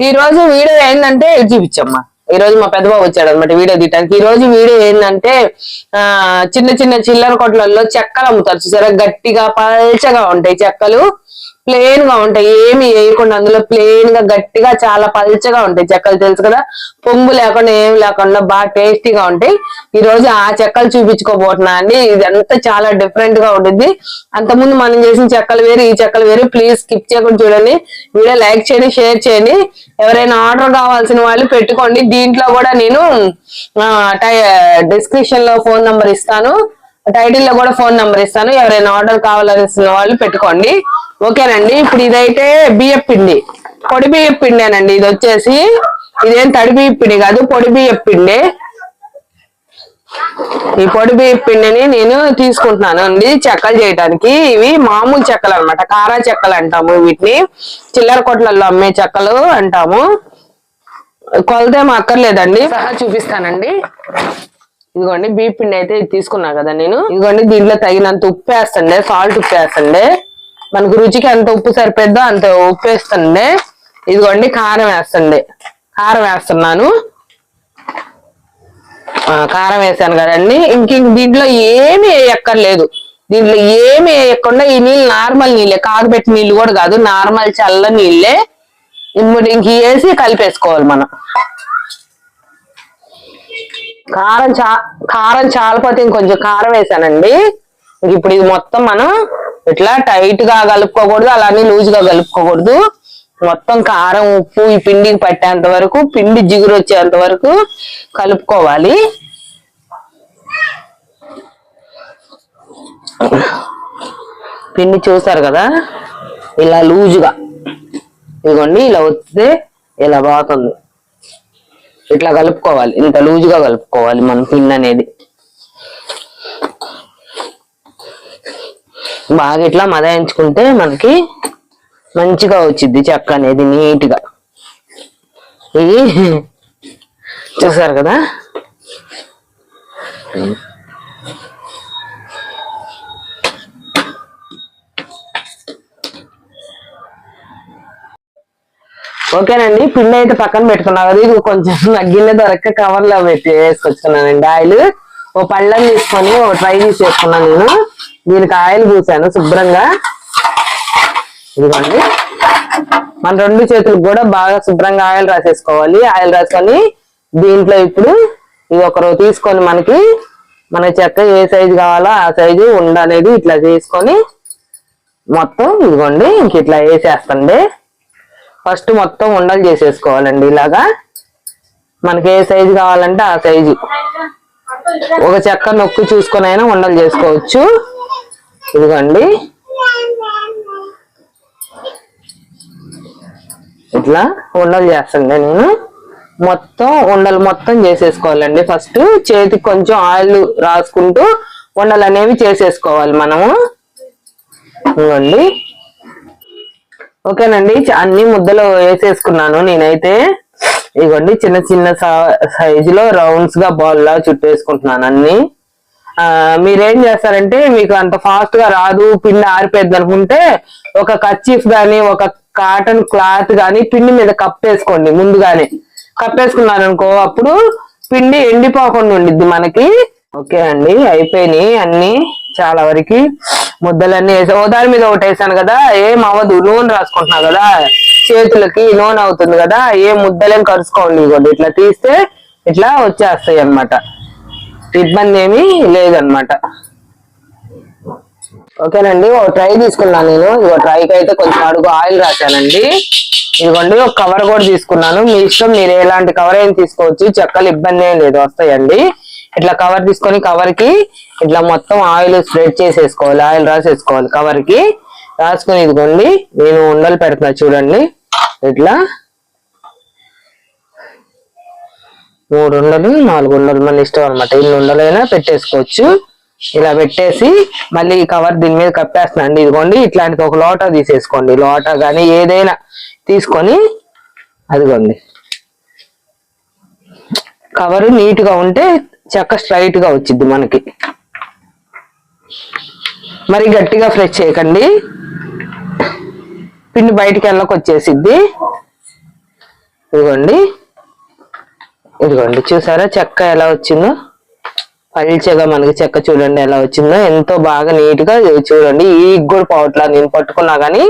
ఈ రోజు వీడియో ఏంటంటే చూపించమ్మా. ఈ రోజు మా పెద్దబాబు వచ్చాడు అనమాట వీడియో తీయడానికి ఈ రోజు వీడియో ఏంటంటే ఆ చిన్న చిన్న చిల్లర కొట్లలో చెక్కలు అమ్ముతారు చూసారా? గట్టిగా పల్చగా ఉంటాయి చెక్కలు. ప్లేన్గా ఉంటాయి. ఏమి వేయకుండా అందులో ప్లేన్గా గట్టిగా చాలా పల్చగా ఉంటాయి చెక్కలు. తెలుసు కదా? పొంగు లేకుండా ఏం లేకుండా బాగా టేస్టీగా ఉంటాయి. ఈ రోజు ఆ చెక్కలు చూపించుకోబోతున్నా అండి. ఇదంతా చాలా డిఫరెంట్గా ఉంటుంది అంతకుముందు మనం చేసిన చెక్కలు వేరు ఈ చెక్కలు వేరు. ప్లీజ్ స్కిప్ చేయకుండా చూడండి. వీడియో లైక్ చేయండి షేర్ చేయండి. ఎవరైనా ఆర్డర్ కావాల్సిన వాళ్ళు పెట్టుకోండి. దీంట్లో కూడా నేను డిస్క్రిప్షన్లో ఫోన్ నంబర్ ఇస్తాను. టైటిల్లో కూడా ఫోన్ నంబర్ ఇస్తాను. ఎవరైనా ఆర్డర్ కావాలనిసిన వాళ్ళు పెట్టుకోండి. ఓకేనండి? ఇప్పుడు ఇదైతే బియ్యం పిండి. పొడి బియ్యం పిండేనండి. ఇది వచ్చేసి ఇదేం తడి బియ్యం పిండి కాదు పొడి బియ్యం పిండి. ఈ పొడి బియ్యం పిండిని నేను తీసుకుంటున్నాను అండి చెక్కలు చేయడానికి. ఇవి మామూలు చెక్కలు అనమాట కారా చెక్కలు అంటాము వీటిని. చిల్లర కొట్లలో అమ్మే చెక్కలు అంటాము. కొలతేం అక్కర్లేదండి. సహా చూపిస్తానండి. ఇదిగోండి బీ పిండి అయితే తీసుకున్నా కదా నేను. ఇదిగోండి దీంట్లో తగినంత ఉప్పు వేస్తుండే సాల్ట్ ఉప్పు వేస్తండే. మనకు రుచికి ఎంత ఉప్పు సరిపోద్దో అంత ఉప్పు వేస్తుండే. ఇదిగోండి కారం వేస్తుండే. కారం వేస్తున్నాను. కారం వేసాను కదండి. ఇంక దీంట్లో ఏమి వేయక్కర్లేదు. దీంట్లో ఏమి వేయకుండా ఈ నీళ్ళు నార్మల్ నీళ్ళే కాగబెట్టి నీళ్ళు కూడా కాదు నార్మల్ చల్ల నీళ్ళే. ఇంక వేసి కలిపేసుకోవాలి మనం. కారం చా కారం చాలపోతే ఇంకొంచెం కారం వేసానండి. ఇప్పుడు ఇది మొత్తం మనం ఇట్లా టైట్గా కలుపుకోకూడదు అలానే లూజ్గా కలుపుకోకూడదు. మొత్తం కారం ఉప్పు ఈ పిండికి పట్టేంత వరకు పిండి జిగురు వచ్చేంత వరకు కలుపుకోవాలి. పిండి చూసారు కదా? ఇలా లూజుగా ఇదిగోండి ఇలా వస్తే ఇలా బాగుంది ఇట్లా కలుపుకోవాలి. ఇంత లూజుగా కలుపుకోవాలి మన పిండి అనేది. బాగా ఇట్లా మదాయించుకుంటే మనకి మంచిగా వచ్చింది చెక్క అనేది నీట్గా. ఇది చూసారు కదా? ఓకేనండి పిండి అయితే పక్కన పెట్టుకున్నా కదా ఇది కొంచెం నగ్గిన దొరక్క కవర్లో పెట్టి వేసుకొచ్చుకున్నానండి. ఆయిల్ ఓ పళ్ళం తీసుకొని ఓ ట్రై తీసేసుకున్నాను నేను. దీనికి ఆయిల్ పూసాను శుభ్రంగా. ఇదిగోండి. మన రెండు చేతులకు కూడా బాగా శుభ్రంగా ఆయిల్ రాసేసుకోవాలి. ఆయిల్ రాసుకొని దీంట్లో ఇప్పుడు ఇది ఒకరు తీసుకొని మనకి మన చెక్క ఏ సైజు కావాలో ఆ సైజు ఉండనేది ఇట్లా చేసుకొని మొత్తం ఇదిగోండి ఇంక ఇట్లా వేసేస్తండి. ఫస్ట్ మొత్తం ఉండలు చేసేసుకోవాలండి ఇలాగా. మనకి ఏ సైజు కావాలంటే ఆ సైజు. ఒక చెక్క నొక్కు చూసుకొని అయినా ఉండలు చేసుకోవచ్చు. ఇదిగోండి. ఇట్లా ఉండలు చేస్తుండే నేను. మొత్తం ఉండలు మొత్తం చేసేసుకోవాలండి ఫస్ట్. చేతికి కొంచెం ఆయిల్ రాసుకుంటూ ఉండలు అనేవి చేసేసుకోవాలి మనము. ఇదిగోండి. ఓకేనండి అన్ని ముద్దలు వేసేసుకున్నాను నేనైతే. ఇదిగోండి చిన్న చిన్న సైజులో రౌండ్స్గా బాల్ లా చుట్టేసుకుంటున్నాను అన్ని. మీరేం చేస్తారంటే మీకు అంత ఫాస్ట్గా రాదు పిండి ఆరిపోద్ది అనుకుంటే ఒక కచ్చీఫ్ గాని ఒక కాటన్ క్లాత్ గాని పిండి మీద కప్పేసుకోండి ముందుగానే. కప్పేసుకున్నారనుకో అప్పుడు పిండి ఎండిపోకుండా ఉండిద్ది మనకి. ఓకే అండి అయిపోయినాయి అన్ని చాలా వరకు. ముద్దలన్నీ వేసా ఓదారి మీద ఒకటి వేసాను కదా ఏం అవ్వదు నూనె రాసుకుంటున్నా కదా. చేతులకి నూనె అవుతుంది కదా ఏ ముద్దలేం కరుసుకోండి ఇవ్వండి ఇట్లా తీస్తే ఇట్లా వచ్చేస్తాయి అన్నమాట. ఇబ్బంది ఏమీ లేదనమాట ఓకేనండి ఓ ట్రై తీసుకున్నాను నేను. ఇగో ట్రైకి అయితే కొంచెం అడుగు ఆయిల్ రాశానండి. ఇదిగోండి ఒక కవర్ కూడా తీసుకున్నాను. మీ ఇష్టం మీరు ఎలాంటి కవర్ అయినా తీసుకోవచ్చు చెక్కలు ఇబ్బంది ఏం లేదు వస్తాయండి. ఇట్లా కవర్ తీసుకొని కవర్కి ఇట్లా మొత్తం ఆయిల్ స్ప్రెడ్ చేసేసుకోవాలి ఆయిల్ రాసేసుకోవాలి కవర్కి. రాసుకొని ఇదిగోండి నేను ఉండలు పెడుతున్నా చూడండి. ఇట్లా మూడు ఉండలు నాలుగు ఉండలు మన ఇష్టం అనమాట ఇన్ని ఉండలైనా పెట్టేసుకోవచ్చు. ఇలా పెట్టేసి మళ్ళీ ఈ కవర్ దీని మీద కప్పేస్తున్నాండి ఇదిగోండి ఇట్లాంటిది ఒక లోటా తీసేసుకోండి. లోటా కానీ ఏదైనా తీసుకొని అదిగోండి. కవర్ నీట్గా ఉంటే చెక్క స్ట్రైట్గా వచ్చింది మనకి. మరి గట్టిగా ఫ్రెష్ చేయకండి. పిండి బయటికి వెళ్ళకొచ్చేసిద్ది. ఇదిగోండి. ఇదిగోండి చూసారా చెక్క ఎలా వచ్చిందో? పల్చగా మనకి చెక్క చూడండి ఎలా వచ్చిందో. ఎంతో బాగా నీట్గా చూడండి. ఈ కూడా పోవట్లా నేను పట్టుకున్నా కానీ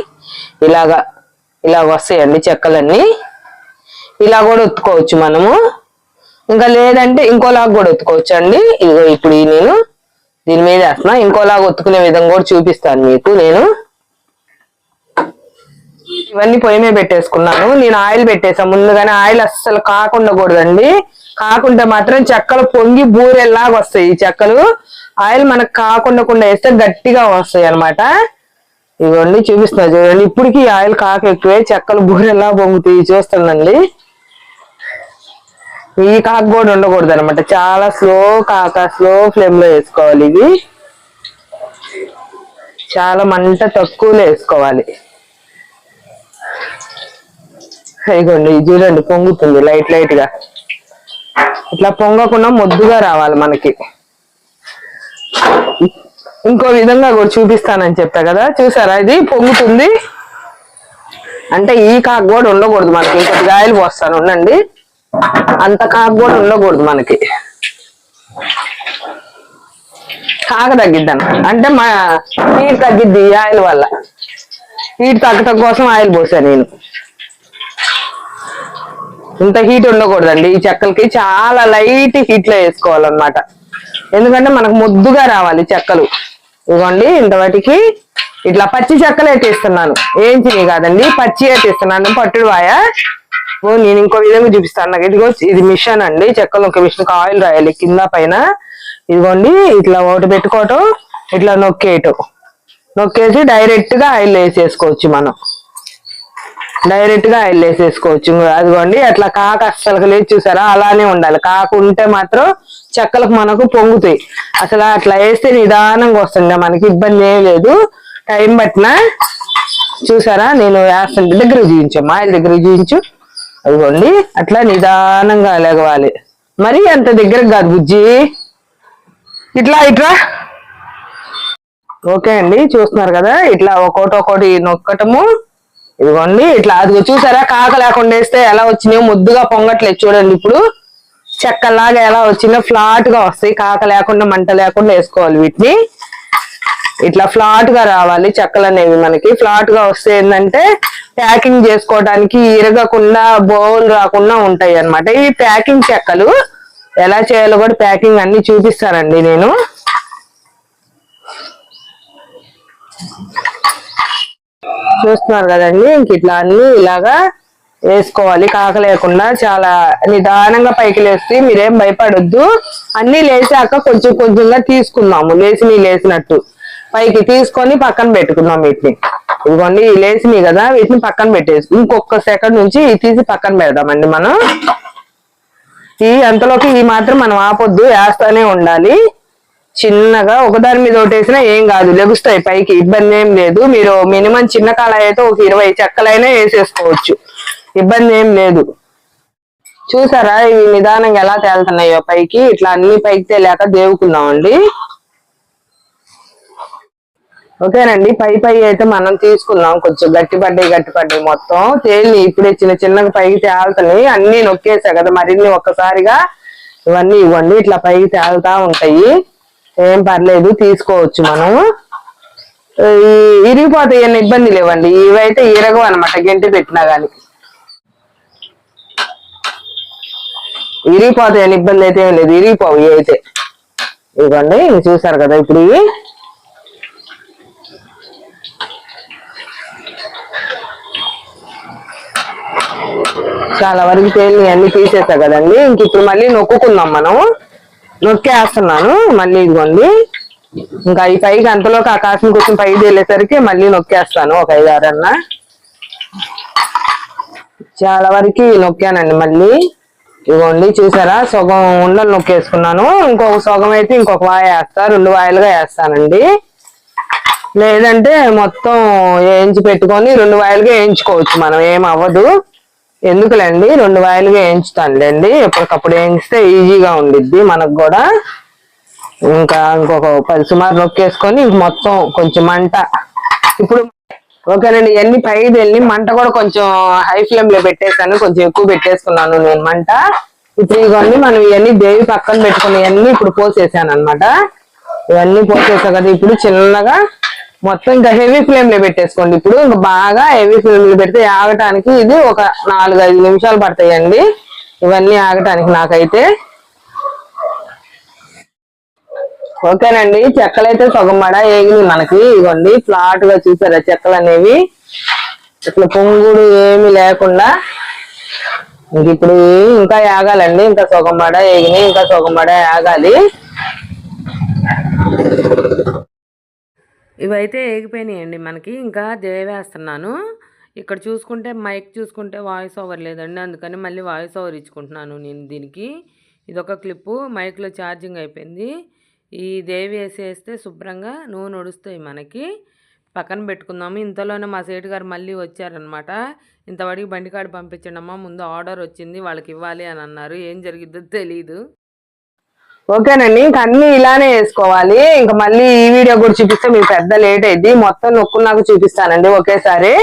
ఇలాగా ఇలా వస్తాయండి చెక్కలన్నీ. ఇలా కూడా ఉత్తుకోవచ్చు మనము. ఇంకా లేదంటే ఇంకోలాగా కూడా ఒత్తుకోవచ్చు అండి ఇదిగో ఇప్పుడు ఈ నేను దీని మీద వేస్తున్నా. ఇంకోలాగా ఒత్తుకునే విధంగా కూడా చూపిస్తాను మీకు నేను. ఇవన్నీ పొయ్యి మీద పెట్టేసుకున్నాను. నేను ఆయిల్ పెట్టేసాను ముందుగానే ఆయిల్ అస్సలు కాకుండా కూడదండి. కాకుంటే మాత్రం చెక్కలు పొంగి బూరెల్లాగా వస్తాయి ఈ చెక్కలు. ఆయిల్ మనకు కాకుండా వేస్తే గట్టిగా వస్తాయి అన్నమాట. ఇవన్నీ చూపిస్తున్నా చూడండి. ఇప్పటికి ఈ ఆయిల్ కాక ఎక్కువే. చెక్కలు బూరెల్లా పొంగుతాయి. చూస్తానండి ఈ కాకు కూడా ఉండకూడదు అనమాట చాలా స్లో కాక స్లో ఫ్లేమ్లో వేసుకోవాలి ఇవి. చాలా మంట తక్కువలో వేసుకోవాలి. ఇదిగోండి ఇది చూడండి పొంగుతుంది లైట్ లైట్గా. ఇట్లా పొంగకుండా ముద్దుగా రావాలి మనకి. ఇంకో విధంగా కూడా చూపిస్తానని చెప్పా కదా చూసారా? ఇది పొంగుతుంది. అంటే ఈ కాకు కూడా ఉండకూడదు మనకి. ఇంకొక గాయలు పోస్తాను ఉండండి. అంత కాకు కూడా ఉండకూడదు మనకి. కాక తగ్గిద్ది. అంటే మా హీట్ తగ్గిద్ది ఆయిల్ వల్ల. హీట్ తగ్గటం కోసం ఆయిల్ పోసా నేను. ఇంత హీట్ ఉండకూడదండి. ఈ చెక్కలకి చాలా లైట్ హీట్లో వేసుకోవాలన్నమాట. ఎందుకంటే మనకు ముద్దుగా రావాలి చెక్కలు. ఇదిగోండి ఇంతవాటికి ఇట్లా పచ్చి చెక్కలే తీస్తున్నాను. ఏంచిని కాదండి పచ్చి తీస్తున్నాను. పట్టుడు వాయ. నేను ఇంకో విధంగా చూపిస్తాను. నాకు ఇదిగో ఇది మిషన్ అండి చెక్కలు ఒక మిషన్ ఆయిల్ రాయాలి. కింద పైన ఇదిగోండి ఇట్లా ఒకటి పెట్టుకోవటం ఇట్లా నొక్కేయటం. నొక్కేసి డైరెక్ట్గా ఆయిల్ వేసేసుకోవచ్చు మనం. డైరెక్ట్గా ఆయిల్ వేసేసుకోవచ్చు. అదిగోండి అట్లా కాక అస్సలు లేదు చూసారా? అలానే ఉండాలి. కాకుంటే మాత్రం చెక్కలకు మనకు పొంగుతాయి. అసలు అట్లా వేస్తే నిదానంగా వస్తుంది. మనకి ఇబ్బంది ఏం లేదు. టైం పట్టినా చూసారా? నేను వేస్తుంటే దగ్గర చూపించమ్మా ఆయన దగ్గర చూపించు. అదిగోండి అట్లా నిదానంగా లెగవాలి మరి అంత దగ్గర కాదు బుజ్జి. ఇట్లా ఇట్లా. ఓకే అండి చూస్తున్నారు కదా ఇట్లా ఒక్కోటి ఒక్కోటి నొక్కటము. ఇదిగోండి ఇట్లా అది చూసారా కాక లేకుండా వేస్తే ఎలా వచ్చినాయో ముద్దుగా పొంగట్లేదు చూడండి ఇప్పుడు. చెక్కలాగా ఎలా వచ్చినా ఫ్లాట్గా వస్తాయి. కాక లేకుండా మంట లేకుండా వేసుకోవాలి వీటిని. ఇట్లా ఫ్లాట్గా రావాలి చెక్కలు అనేవి మనకి. ఫ్లాట్గా వస్తే ఏంటంటే ప్యాకింగ్ చేసుకోవడానికి ఇరగకుండా బౌల్ రాకుండా ఉంటాయి అన్నమాట ఈ ప్యాకింగ్ చెక్కలు ఎలా చేయాలో కూడా ప్యాకింగ్ అన్ని చూపిస్తానండి నేను. చూస్తున్నారు కదండి ఇంక ఇట్లా అన్ని ఇలాగా వేసుకోవాలి. కాక లేకుండా చాలా నిదానంగా పైకి లేస్తే మీరేం భయపడొద్దు. అన్ని లేచాక కొంచెం కొంచెంగా తీసుకుందాము లేచి లేసినట్టు పైకి తీసుకొని పక్కన పెట్టుకుందాం వీటిని. ఇదిగోండి ఈ లేచినాయి కదా వీటిని పక్కన పెట్టేసి ఇంకొక సెకండ్ నుంచి తీసి పక్కన పెడదామండి మనం. ఈ అంతలోకి ఈ మాత్రం మనం ఆపొద్దు వేస్తానే ఉండాలి. చిన్నగా ఒకదాని మీద ఒకటేసినా ఏం కాదు లెగుస్తాయి పైకి ఇబ్బంది ఏం లేదు. మీరు మినిమం చిన్న కళాయి అయితే ఒక ఇరవై చెక్కలైనా వేసేసుకోవచ్చు. ఇబ్బంది ఏం లేదు. చూసారా ఇవి నిదానంగా ఎలా తేలుతున్నాయో పైకి? ఇట్లా అన్ని పైకి తేలేక దేవుకున్నామండి. ఓకేనండి పై పై అయితే మనం తీసుకున్నాం కొంచెం గట్టి పడ్డాయి గట్టి పడ్డాయి మొత్తం. తేలి ఇప్పుడే చిన్న చిన్నగా పైకి తేలుతున్నాయి. అన్ని నొక్కేసా కదా మరిన్ని ఒక్కసారిగా ఇవన్నీ ఇవ్వండి. ఇట్లా పైకి తేలుతా ఉంటాయి. ఏం పర్లేదు తీసుకోవచ్చు మనం. ఇరిగిపోతాయి అన్న ఇబ్బంది లేవండి. ఇవైతే ఇరగవు అనమాట గంటి పెట్టినా కానీ ఇరిగిపోతాయి అని ఇబ్బంది అయితే ఏం లేదు. ఇరిగిపోవు ఇవి అయితే ఇవ్వండి చూసారు కదా ఇప్పుడు ఇవి. చాలా వరకు తేలి అన్ని తీసేసా కదండి. ఇంక ఇప్పుడు మళ్ళీ నొక్కుకుందాం మనం నొక్కేస్తున్నాను. మళ్ళీ ఇదిగోండి. ఇంకా ఈ పైకి అంతలోకి ఆకాశం కొంచెం పైకి వెళ్ళేసరికి మళ్ళీ నొక్కేస్తాను ఒక ఐదు ఆరన్నా చాలా వరకు నొక్కానండి మళ్ళీ. ఇదిగోండి చూసారా? సగం ఉండలు నొక్కేసుకున్నాను. ఇంకొక సగం అయితే ఇంకొక వాయ వేస్తా. రెండు వాయిలుగా వేస్తానండి. లేదంటే మొత్తం వేయించి పెట్టుకొని రెండు వాయిలుగా వేయించుకోవచ్చు. మనం ఏం అవ్వదు. ఎందుకులేండి? రెండు వాయిలుగా వేయించుతానులేండి. ఎప్పటికప్పుడు వేయించితే ఈజీగా ఉండిద్ది. మనకు కూడా ఇంకా ఇంకొక పది సుమారు నొక్కేసుకొని మొత్తం కొంచెం మంట. ఇప్పుడు ఓకేనండి ఇవన్నీ పైకి వెళ్ళి మంట కూడా కొంచెం హై ఫ్లేమ్లో పెట్టేసాను కొంచెం ఎక్కువ పెట్టేసుకున్నాను నేను మంట. ఇప్పుడు ఇవన్నీ మనం ఇవన్నీ దేవి పక్కన పెట్టుకుని ఇవన్నీ ఇప్పుడు పోసేసాను అనమాట ఇవన్నీ పోసేసా కదా ఇప్పుడు చిన్నగా మొత్తం ఇంకా హెవీ ఫ్లేమ్లో పెట్టేసుకోండి. ఇప్పుడు ఇంకా బాగా హెవీ ఫ్లేమ్లో పెడితే ఆగటానికి ఇది ఒక నాలుగు ఐదు నిమిషాలు పడతాయండి. ఇవన్నీ ఆగటానికి నాకైతే. ఓకేనండి చెక్కలు అయితే సగం మడ ఏగింది మనకి. ఇవ్వండి ఫ్లాట్గా చూసారా చెక్కలు అనేవి ఇట్లా పొంగుడు ఏమి లేకుండా. ఇంక ఇప్పుడు ఇంకా ఆగాలండి. ఇంకా సగం మడ ఏగినాయి ఇంకా సగం మడ ఆగాలి. ఇవైతే ఏగిపోయినాయండి మనకి. ఇంకా దేవేస్తున్నాను ఇక్కడ చూసుకుంటే మైక్ చూసుకుంటే వాయిస్ ఓవర్ లేదండి. అందుకని మళ్ళీ వాయిస్ ఓవర్ ఇచ్చుకుంటున్నాను నేను దీనికి. ఇదొక క్లిప్పు. మైక్లో ఛార్జింగ్ అయిపోయింది. ఈ దేవి వేసేస్తే శుభ్రంగా నూనె ఒడుస్తాయి మనకి. పక్కన పెట్టుకుందాము. ఇంతలోనే మా సేటు గారు మళ్ళీ వచ్చారనమాట ఇంతవరకు పంపించండి పంపించండమ్మా ముందు ఆర్డర్ వచ్చింది వాళ్ళకి ఇవ్వాలి అని అన్నారు. ఏం జరిగిద్దో తెలీదు. ఓకేనండి ఇంక అన్ని ఇలానే వేసుకోవాలి. ఇంకా మళ్ళీ ఈ వీడియో కూడా చూపిస్తే మీకు పెద్ద లేట్ అయింది మొత్తం నొక్కున్నాక చూపిస్తానండి ఒకేసారి.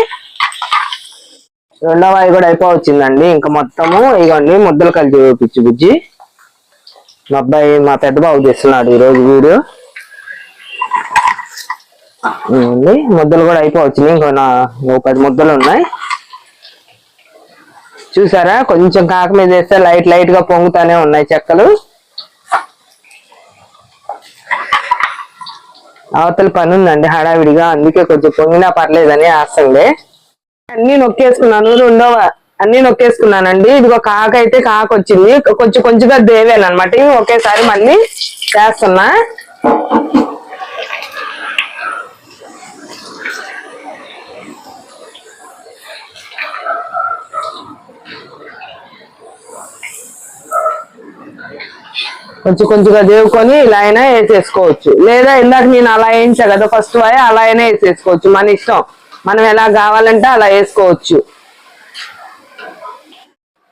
రెండో వాయి కూడా అయిపోవచ్చిందండి. ఇంకా మొత్తము ఇగోండి ముద్దలు కలిసి పిచ్చి బుజ్జి. మా అబ్బాయి మా పెద్ద బాబు చేస్తున్నాడు ఈరోజు వీడియో. ఇదిగోండి, ముద్దలు కూడా అయిపోవచ్చింది. ఇంకో నా పది ముద్దలు ఉన్నాయి. చూసారా? కొంచెం కాక మీద వేస్తే లైట్ లైట్గా పొంగుతానే ఉన్నాయి చెక్కలు. అవతల పని ఉందండి హడావిడిగా. అందుకే కొంచెం పొంగినా పర్లేదని ఆసండే అన్ని నొక్కేసుకున్నాను. రెండవ? అన్ని నొక్కేసుకున్నానండి. ఇదిగో కాక అయితే కాక వచ్చింది కొంచెం కొంచెంగా దేవేను అనమాట ఒకేసారి మళ్ళీ చేస్తున్నా. కొంచెం కొంచెంగా దేవుకొని ఇలా అయినా వేసేసుకోవచ్చు. లేదా ఇందాక నేను అలా వేయించా కదా ఫస్ట్ వాయి అలా అయినా వేసేసుకోవచ్చు. మన ఇష్టం. మనం ఎలా కావాలంటే అలా వేసుకోవచ్చు.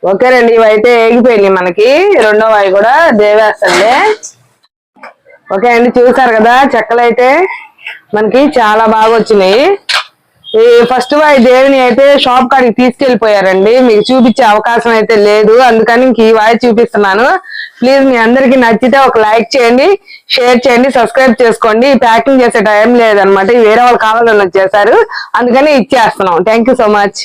ఓకేనండి ఇవైతే ఏగిపోయినాయి మనకి. రెండో వాయి కూడా దేవేస్తండి ఓకే అండి చూసారు కదా చెక్కలు అయితే మనకి చాలా బాగా వచ్చినాయి. ఫస్ట్ వాయి దేవిని అయితే షాప్ కాడికి తీసుకెళ్ళిపోయారండి మీకు చూపించే అవకాశం అయితే లేదు. అందుకని ఇంక ఈ వాయి చూపిస్తున్నాను. ప్లీజ్ మీ అందరికి నచ్చితే ఒక లైక్ చేయండి షేర్ చేయండి సబ్స్క్రైబ్ చేసుకోండి. ప్యాకింగ్ చేసే టైం లేదనమాట వేరే వాళ్ళు కావాలని వచ్చేసారు. అందుకని ఇచ్చేస్తున్నాం. Thank so much